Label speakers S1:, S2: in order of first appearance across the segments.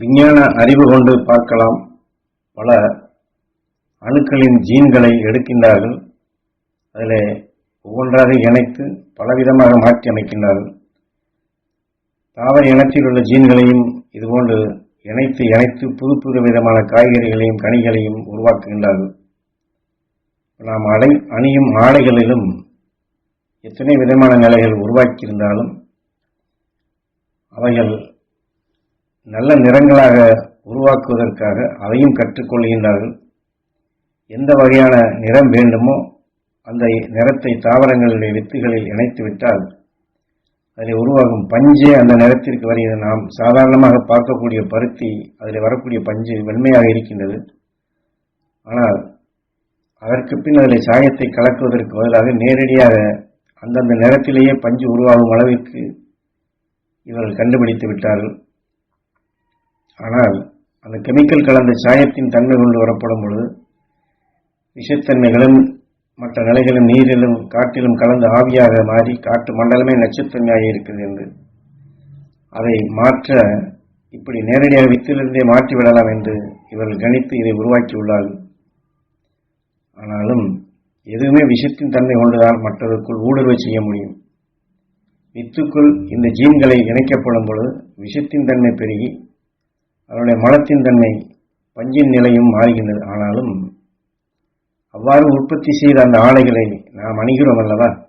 S1: விஞ்ஞான அறிவு கொண்டு பார்க்கலாம். பல அணுக்களின் ஜீன்களை எடுக்கின்றார்கள். அதில் ஒவ்வொன்றாக இணைத்து பலவிதமாக மாற்றி அமைக்கின்றார்கள். தாவர இனத்தில் உள்ள ஜீன்களையும் இதுபோன்று இணைத்து இணைத்து புது புது விதமான காய்கறிகளையும் கனிகளையும் உருவாக்குகின்றார்கள். நாம் அடை அணியும் ஆடைகளிலும் எத்தனை விதமான நிலைகள் உருவாக்கியிருந்தாலும் அவைகள் நல்ல நிறங்களாக உருவாக்குவதற்காக அதையும் கற்றுக்கொள்கின்றார்கள். எந்த வகையான நிறம் வேண்டுமோ அந்த நிறத்தை தாவரங்களுடைய வித்துகளில் இணைத்து விட்டால் அதில் உருவாகும் பஞ்சே அந்த நிறத்திற்கு வருகிறது. நாம் சாதாரணமாக பார்க்கக்கூடிய பருத்தி அதில் வரக்கூடிய பஞ்சு வெண்மையாக இருக்கின்றது. ஆனால் அதற்கு பின் அதில் சாயத்தை கலக்குவதற்கு பதிலாக நேரடியாக அந்தந்த நிறத்திலேயே பஞ்சு உருவாகும் அளவிற்கு இவர்கள் கண்டுபிடித்து விட்டார்கள். ஆனால் அந்த கெமிக்கல் கலந்த சாயத்தின் தன்மை கொண்டு வரப்படும் பொழுது விஷத்தன்மைகளும் மற்ற நிலைகளும் நீரிலும் காற்றிலும் கலந்து ஆவியாக மாறி காற்று மண்டலமே நச்சுத்தன்மையாக இருக்குது என்று அதை மாற்ற இப்படி நேரடியாக வித்திலிருந்தே மாற்றி விடலாம் என்று இவர்கள் கணித்து இதை உருவாக்கியுள்ளார்கள். ஆனாலும் எதுவுமே விஷத்தின் தன்மை கொண்டுதான் மற்றதற்குள் ஊடுருவை செய்ய முடியும். வித்துக்குள் இந்த ஜீன்களை இணைக்கப்படும் பொழுது விஷத்தின் தன்மை பெருகி அதனுடைய மலத்தின் தன்மை பஞ்சின் நிலையும் மாறுகின்றது. ஆனாலும் அவ்வாறு உற்பத்தி செய்த அந்த ஆலைகளை நாம் அணிகிறோம் அல்லவா?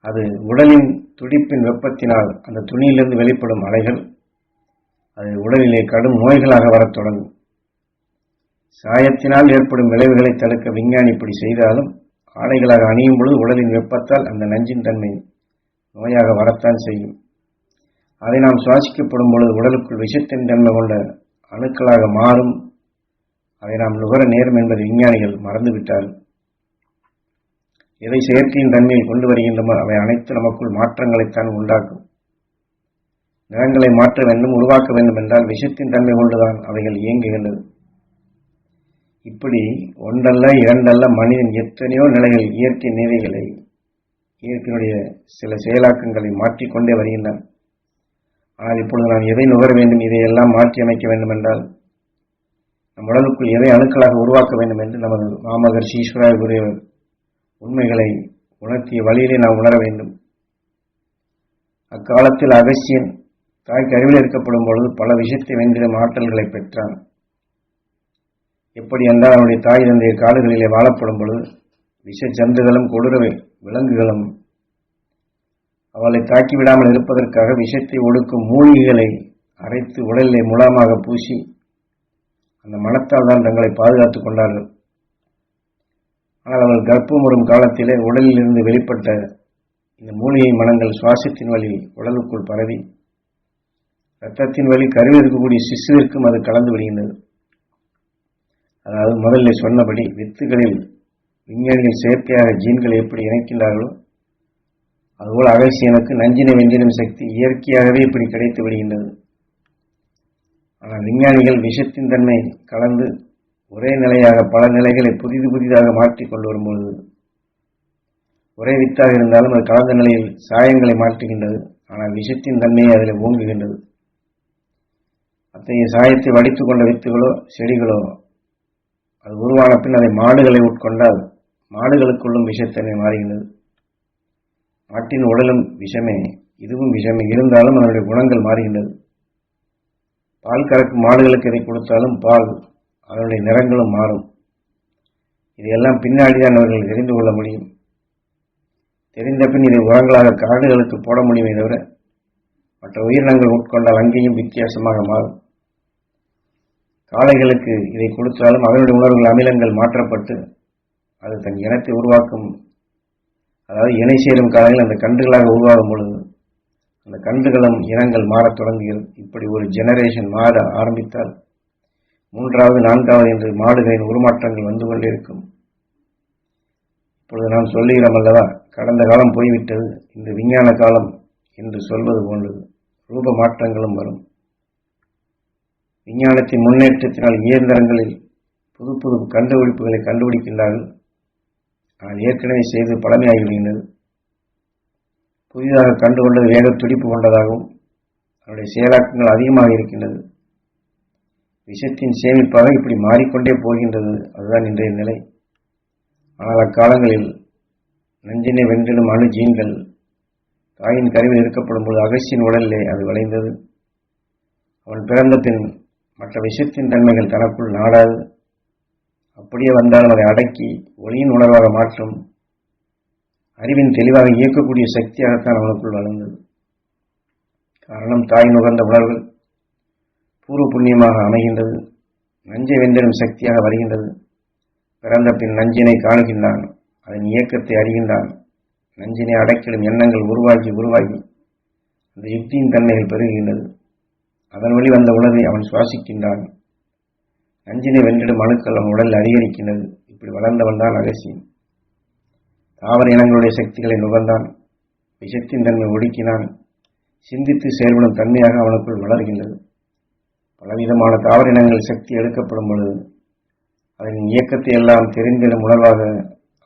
S1: அது உடலின் துடிப்பின் வெப்பத்தினால் அந்த துணியிலிருந்து வெளிப்படும் அலைகள் அது உடலிலே கடும் நோய்களாக வரத் தொடங்கும். சாயத்தினால் ஏற்படும் விளைவுகளை தடுக்க விஞ்ஞானி இப்படி செய்தாலும் ஆடைகளாக அணியும் பொழுது உடலின் வெப்பத்தால் அந்த நஞ்சின் தன்மை நோயாக வரத்தான் செய்யும். அதை நாம் சுவாசிக்கப்படும் பொழுது உடலுக்குள் விஷத்தின் தன்மை கொண்ட அணுக்களாக மாறும். அதை நாம் நுகர நேரும் என்பதை விஞ்ஞானிகள் மறந்துவிட்டார்கள் எதை செயற்கையின் தன்மையில் கொண்டு வருகின்றமோ அவை அனைத்து நமக்குள் மாற்றங்களைத்தான் உண்டாக்கும். நிறங்களை மாற்ற வேண்டும் உருவாக்க வேண்டும் என்றால் விஷத்தின் தன்மை கொண்டுதான் அவைகள் இயங்குகின்றது. இப்படி ஒன்றல்ல இரண்டல்ல மனிதன் எத்தனையோ நிலைகள் இயற்கை நிலைகளை இயற்கையினுடைய சில செயலாக்கங்களை மாற்றிக்கொண்டே வருகின்றன. ஆனால் இப்பொழுது நான் எதை நுகர வேண்டும் இதையெல்லாம் மாற்றி அமைக்க வேண்டும் என்றால் நம் உடலுக்குள் எதை அணுக்களாக உருவாக்க வேண்டும் என்று நமது மாமகர் ஈஸ்வராய குருவர் உண்மைகளை உணர்த்திய வழியிலே நாம் உணர வேண்டும். அக்காலத்தில் அகசியன் தாய் கருவில் இருக்கப்படும் பொழுது பல விஷயத்தை வென்றிடும் ஆற்றல்களை பெற்றான். எப்படி என்றால் அவனுடைய தாய் தந்தைய காடுகளிலே வாழப்படும் பொழுது விஷ ஜந்துகளும் கொடூர விலங்குகளும் அவளை தாக்கி விடாமல் இருப்பதற்காக விஷத்தை ஒடுக்கும் மூலிகைகளை அரைத்து உடலிலே முலாமாக பூசி அந்த மனத்தால் தான் தங்களை பாதுகாத்துக் கொண்டார்கள். ஆனால் அவள் கர்ப்பம் வரும் காலத்திலே உடலில் இருந்து வெளிப்பட்ட இந்த மூலிகை மனங்கள் சுவாசத்தின் வழி உடலுக்குள் பரவி இரத்தத்தின் வழி கருவில் இருக்கக்கூடிய சிசுவிற்கும் அது கலந்து விடுகின்றது. அதாவது முதல்ல சொன்னபடி வித்துகளில் விஞ்ஞானிகள் செயற்கையாக ஜீன்களை எப்படி இணைக்கின்றார்களோ அதுபோல் அகசியனுக்கு நஞ்சின வெஞ்சினம் சக்தி இயற்கையாகவே இப்படி கிடைத்து விடுகின்றது. ஆனால் விஞ்ஞானிகள் விஷத்தின் தன்மை கலந்து ஒரே நிலையாக பல நிலைகளை புதிது புதிதாக மாற்றிக் கொண்டு வரும்பொழுது ஒரே வித்தாக இருந்தாலும் அது கலந்த நிலையில் சாயங்களை மாற்றுகின்றது. ஆனால் விஷத்தின் தன்மையை அதில் ஓங்குகின்றது. அத்தகைய சாயத்தை வடித்து கொண்ட வித்துகளோ செடிகளோ அது உருவான பின் அதை மாடுகளை உட்கொண்டால் மாடுகளுக்குள்ளும் விஷத்தன்மை மாறுகின்றது. ஆட்டின் உடலும் விஷமே இதுவும் விஷமே. இருந்தாலும் அதனுடைய குணங்கள் மாறுகின்றது. பால் கறக்கும் மாடுகளுக்கு இதை கொடுத்தாலும் பால் அதனுடைய நிறங்களும் மாறும். இதையெல்லாம் பின்னாடிதான் அவர்கள் தெரிந்து கொள்ள முடியும். தெரிந்த பின் இதை உரங்களாக காடுகளுக்கு போட முடியுமே தவிர மற்ற உயிரினங்கள் உட்கொண்டால் அங்கேயும் வித்தியாசமாக மாறும். காளைகளுக்கு இதை கொடுத்தாலும் அதனுடைய உணர்வுகள் அமிலங்கள் மாற்றப்பட்டு அது தன் இனத்தை உருவாக்கும் அதாவது இணை சேரும் காலங்களில் அந்த கன்றுகளாக உருவாகும் பொழுது அந்த கன்றுகளும் இனங்கள் மாறத் தொடங்குகிறது. இப்படி ஒரு ஜெனரேஷன் மாற ஆரம்பித்தால் மூன்றாவது நான்காவது என்று மாடுகளின் உருமாற்றங்கள் வந்து கொண்டிருக்கும். இப்பொழுது நாம் சொல்லுகிறோம் அல்லவா கடந்த காலம் போய்விட்டது இந்த விஞ்ஞான காலம் என்று சொல்வது போன்றது ரூப மாற்றங்களும் வரும். விஞ்ஞானத்தின் முன்னேற்றத்தினால் இயந்திரங்களில் புது புது கண்டுபிடிப்புகளை கண்டுபிடிக்கின்றார்கள். ஆனால் ஏற்கனவே செய்து பழமையாகிவிடுகின்றது புதிதாக கண்டுகொண்டது வேக துடிப்பு கொண்டதாகவும் அதனுடைய செயலாக்கங்கள் அதிகமாக இருக்கின்றது. விஷத்தின் சேமிப்பாக இப்படி மாறிக்கொண்டே போகின்றது அதுதான் இன்றைய நிலை. ஆனால் அக்காலங்களில் நஞ்சினை வென்றிடும் அணு ஜீன்கள் தாயின் கருவில் இருக்கப்படும் போது அகசியின் உடலிலே அது விளைந்தது. அவன் பிறந்த பின் மற்ற விஷத்தின் தன்மைகள் தனக்குள் நாடாது. அப்படியே வந்தாலும் அதை அடக்கி ஒளியின் உணர்வாக மாற்றும். அறிவின் தெளிவாக இயக்கக்கூடிய சக்தியாகத்தான் அவனுக்குள் வளர்ந்தது. காரணம் தாய் நுகர்ந்த உணர்வுகள் பூர்வ புண்ணியமாக அமைகின்றது. நஞ்சை வெந்திடும் சக்தியாக வருகின்றது. பிறந்த பின் நஞ்சினை காணுகின்றான். அதன் இயக்கத்தை அறிகின்றான். நஞ்சினை அடக்கிடும் எண்ணங்கள் உருவாகி உருவாகி அந்த யுக்தியின் தன்மைகள் பெருகுகின்றது. அதன் வழி வந்த உணர்வை அவன் சுவாசிக்கின்றான். நஞ்சினை வென்றிடும் அணுக்கள் அவன் உடல் அதிகரிக்கின்றது இப்படி வளர்ந்தவன் தான் அகசியன் தாவர இனங்களுடைய சக்திகளை நுகர்ந்தான். விஷத்தின் தன்மை ஒடுக்கினான். சிந்தித்து செயல்படும் தன்மையாக அவனுக்குள் வளர்கின்றது. பலவிதமான தாவர இனங்கள் சக்தி எடுக்கப்படும் பொழுது அதன் இயக்கத்தை எல்லாம் தெரிந்திடும் உணர்வாக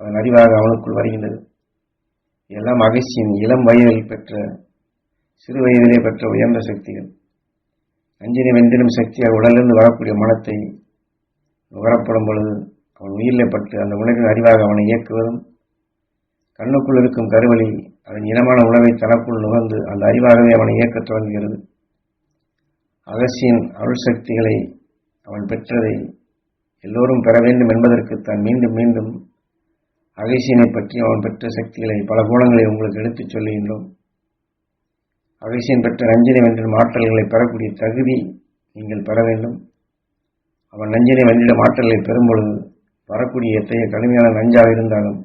S1: அதன் அறிவாக அவனுக்குள் வருகின்றது. எல்லாம் அகசியின் இளம் வயதில் பெற்ற சிறு வயதிலே பெற்ற உயர்ந்த சக்திகள். அஞ்சினை வெந்திடும் சக்தியாக உடலிருந்து வரக்கூடிய மனத்தை நுகரப்படும் பொழுது அவன் உயிரிலே பட்டு அந்த உலகின் அறிவாக அவனை இயக்குவதும் கண்ணுக்குள் இருக்கும் கருவழி அதன் இனமான உணவை தனக்குள் நுகர்ந்து அந்த அறிவாகவே அவனை இயக்கத் தொடங்குகிறது. அகசியின் அருள் சக்திகளை அவன் பெற்றதை எல்லோரும் பெற வேண்டும் என்பதற்கு தான் மீண்டும் மீண்டும் அகசியனை பற்றி அவன் பெற்ற சக்திகளை பல கோணங்களை உங்களுக்கு எடுத்துச் சொல்லுகின்றோம். அகசியன் பெற்ற நஞ்சினை வென்ற ஆற்றல்களை பெறக்கூடிய தகுதி நீங்கள் பெற வேண்டும். அவன் நஞ்சினை வென்றிடும் மாற்றலை பெறும்பொழுது வரக்கூடிய எத்தகைய கடுமையான நஞ்சாக இருந்தாலும்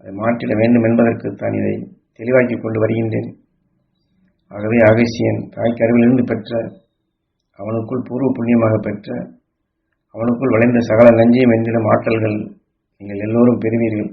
S1: அதை மாற்றிட வேண்டும் என்பதற்கு தான் இதை தெளிவாக்கி கொண்டு வருகின்றேன். ஆகவே அகசியன் தாய் கருவிலிருந்து பெற்ற அவனுக்குள் பூர்வ புண்ணியமாக பெற்ற அவனுக்குள் விளைந்த சகல நஞ்சையும் வென்றிடும் ஆற்றல்கள் நீங்கள் எல்லோரும் பெறுவீர்கள்.